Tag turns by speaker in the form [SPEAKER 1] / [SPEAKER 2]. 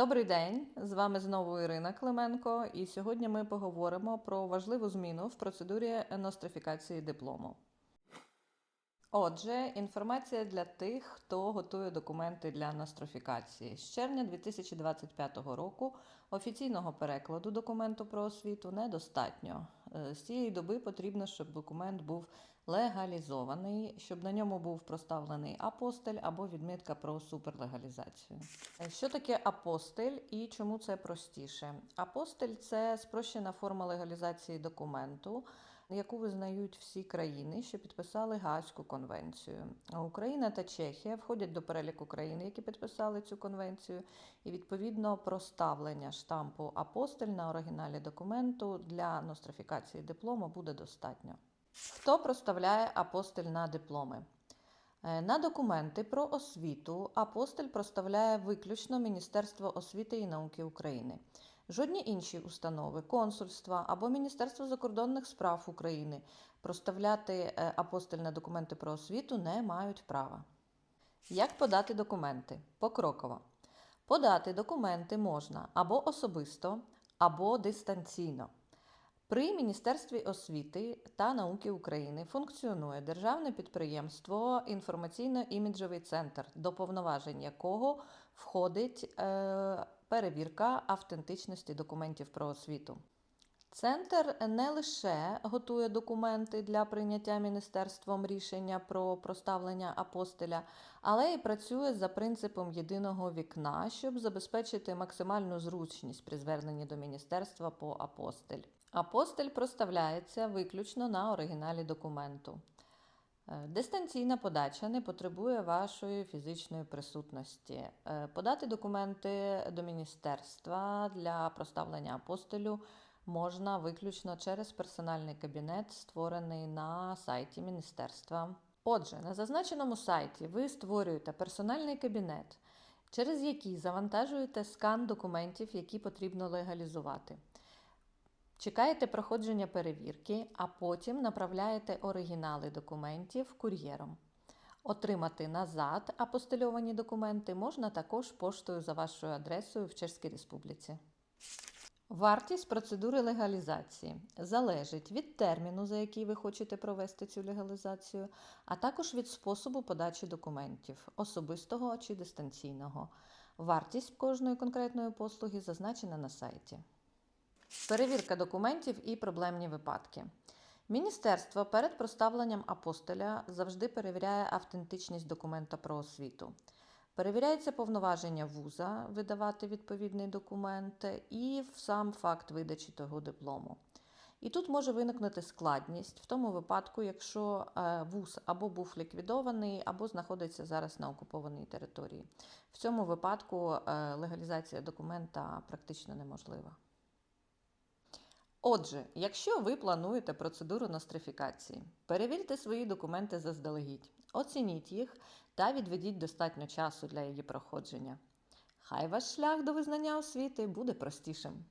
[SPEAKER 1] Добрий день! З вами знову Ірина Клименко, і сьогодні ми поговоримо про важливу зміну в процедурі нострифікації диплому. Отже, інформація для тих, хто готує документи для нострифікації. З червня 2025 року офіційного перекладу документу про освіту недостатньо. Е, З цієї доби потрібно, щоб документ був легалізований, щоб на ньому був проставлений апостель або відмітка про суперлегалізацію. Е, Що таке апостель і чому це простіше? Апостель це спрощена форма легалізації документу, яку визнають всі країни, що підписали Гаазьку конвенцію. Україна та Чехія входять до переліку країн, які підписали цю конвенцію, і відповідно проставлення штампу апостель на оригіналі документу для нострифікації диплому буде достатньо. Хто проставляє апостиль на дипломи? Е, На документи про освіту апостиль проставляє виключно Міністерство освіти і науки України. Жодні інші установи, консульства або Міністерство закордонних справ України проставляти е, на документи про освіту не мають права. Як подати документи? Покроково. Подати документи можна або особисто, або дистанційно. При Міністерстві освіти та науки України функціонує державне підприємство Інформаційно-іміджовий центр, до повноважень якого входить е, перевірка автентичності документів про освіту. Центр не лише готує документи для прийняття міністерством рішення про проставлення апостиля, але й працює за принципом єдиного вікна, щоб забезпечити максимальну зручність при зверненні до міністерства по апостиль. Апостиль проставляється виключно на оригіналі документу. Е, Дистанційна подача не потребує вашої фізичної присутності. Е, Подати документи до міністерства для проставлення апостилю можна виключно через персональний кабінет, створений на сайті міністерства. Отже, на зазначеному сайті ви створюєте персональний кабінет, через який завантажуєте скан документів, які потрібно легалізувати. Чекаєте проходження перевірки, а потім направляєте оригінали документів кур'єром. Отримати назад апостильовані документи можна також поштою за вашою адресою в Чеській Республіці. Вартість процедури легалізації залежить від терміну, за який ви хочете провести цю легалізацію, а також від способу подачі документів особистого чи дистанційного. Вартість кожної конкретної послуги зазначена на сайті. Перевірка документів і проблемні випадки. Міністерство перед проставленням апостиля завжди перевіряє автентичність документа про освіту. Перевіряється повноваження вуза видавати відповідний документ і сам факт видачі того диплому. І тут може виникнути складність в тому випадку, якщо е, вуз або був ліквідований, або знаходиться зараз на окупованій території. В цьому випадку е, легалізація документа практично неможлива. Отже, якщо ви плануєте процедуру нострифікації, перевірте свої документи заздалегідь, оцініть їх та відведіть достатньо часу для її проходження. Хай ваш шлях до визнання освіти буде простішим.